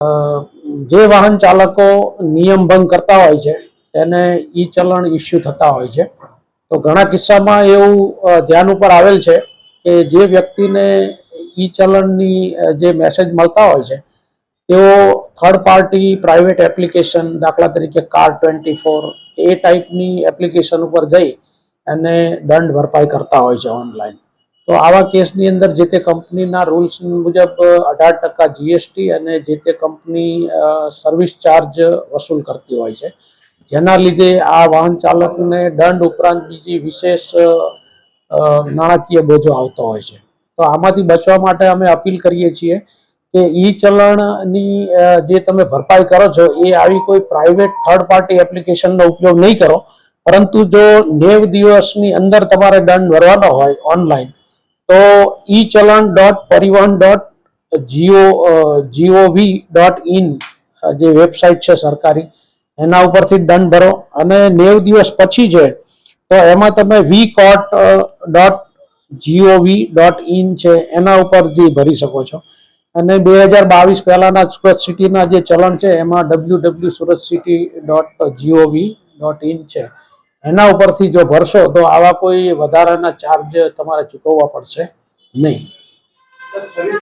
જે વાહન ચાલકો નિયમ ભંગ કરતા હોય છે, તેને ઈ ચલણ ઇસ્યુ થતા હોય છે. તો ઘણા કિસ્સામાં એવું ધ્યાન ઉપર આવેલ છે કે જે વ્યક્તિને ઈ ચલણની જે મેસેજ મળતા હોય છે, તેઓ થર્ડ પાર્ટી પ્રાઇવેટ એપ્લિકેશન દાખલા તરીકે કાર ટ્વેન્ટી ફોર એ ટાઈપની એપ્લિકેશન ઉપર જઈ અને દંડ ભરપાઈ કરતા હોય છે ઓનલાઈન તો આવા કેસની અંદર જે તે કંપનીના રૂલ્સ મુજબ અઢાર ટકા જીએસટી અને જે તે કંપની સર્વિસ ચાર્જ વસૂલ કરતી હોય છે. જેના લીધે આ વાહન ચાલકને દંડ ઉપરાંત બીજી વિશેષ નાણાકીય બોજો આવતો હોય છે. તો આમાંથી બચવા માટે અમે અપીલ કરીએ છીએ કે ઈ ચલણની જે તમે ભરપાઈ કરો છો, એ આવી કોઈ પ્રાઇવેટ થર્ડ પાર્ટી એપ્લિકેશનનો ઉપયોગ નહીં કરો. પરંતુ જો નેવ દિવસની અંદર તમારે દંડ ભરવાનો હોય ઓનલાઈન તો ઈ ચલણ dot Parivahan dot G O gov dot in જે વેબસાઇટ છે સરકારી, એના ઉપરથી દંડ ભરો. અને નેવ દિવસ પછી છે, તો એમાં તમે V cot dot gov dot in છે, એના ઉપરથી ભરી શકો છો. અને બે હજાર બાવીસ પહેલાંના સુરત સિટીના જે ચલણ છે, એમાં W W Surat city dot gov dot in છે. એના ઉપરથી જો ભરશો તો આવા કોઈ વધારાના ચાર્જ તમારે ચૂકવવા પડશે નહીં.